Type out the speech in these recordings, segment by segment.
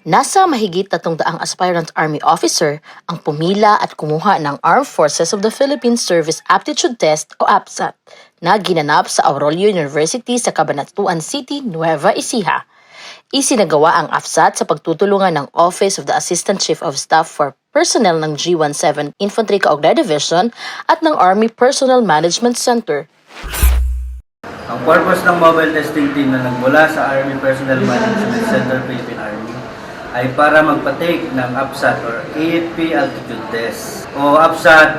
Nasa mahigit tatong daang aspirant Army officer ang pumila at kumuha ng Armed Forces of the Philippines Service Aptitude Test o APSAT na ginanap sa Aurelio University sa Cabanatuan City, Nueva Ecija. Isinagawa ang AFSAT sa pagtutulungan ng Office of the Assistant Chief of Staff for Personnel ng G17 Infantry Kaugnay Division at ng Army Personnel Management Center Ang purpose ng mobile testing team na nagmula sa Army Personnel Management Center Philippine Army ay para magpatake ng APSAT or AFP Altitude Test. O APSAT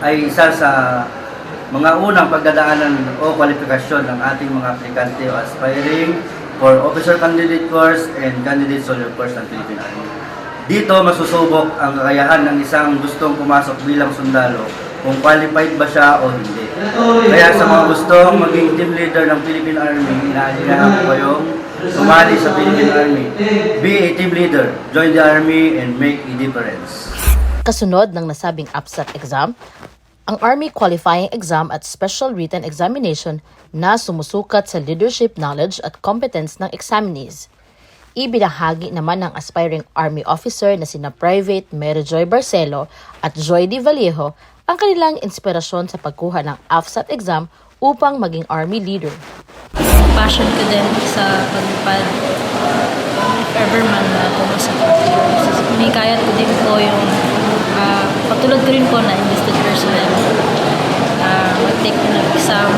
ay isa sa mga unang pagdadaanan o kwalifikasyon ng ating mga aplikante o aspiring for officer candidate course and candidate soldier course ng Philippine Army. Dito masusubok ang kakayahan ng isang gustong pumasok bilang sundalo kung qualified ba siya o hindi. Kaya sa mga gustong maging team leader ng Philippine Army, inaalihan ko kayong sumali sa Philippine Army. Be a team leader, join the Army, and make a difference. Kasunod ng nasabing APSAT exam, ang Army Qualifying Exam at Special Written Examination na sumusukat sa leadership knowledge at competence ng examinees. Ibinahagi naman ng aspiring Army officer na sina Private Mary Joy Barcelo at Joy Di Vallejo ang kanilang inspirasyon sa pagkuha ng AFSAT exam upang maging Army leader. passion ko din sa paglipad. If ever man na pumasa ko. Hinikayat ko din po yung ah, patulad ko rin po na enlisted personnel. Uh, mag-take din ng exam.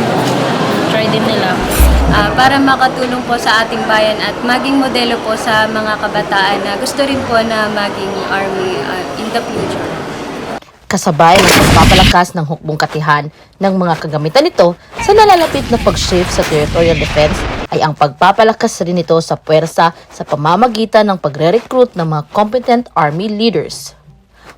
Try din nila. Ah, para makatulong po sa ating bayan at maging modelo po sa mga kabataan na gusto rin po na maging army ah, in the future. Kasabay ng pagpapalakas ng hukbong katihan ng mga kagamitan nito sa nalalapit na pag-shift sa territorial defense ay ang pagpapalakas rin nito sa puwersa sa pamamagitan ng pagre-recruit ng mga competent army leaders.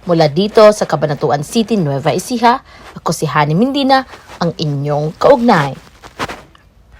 Mula dito sa Cabanatuan City, Nueva Ecija, ako si Hani Mindina, ang inyong kaugnay.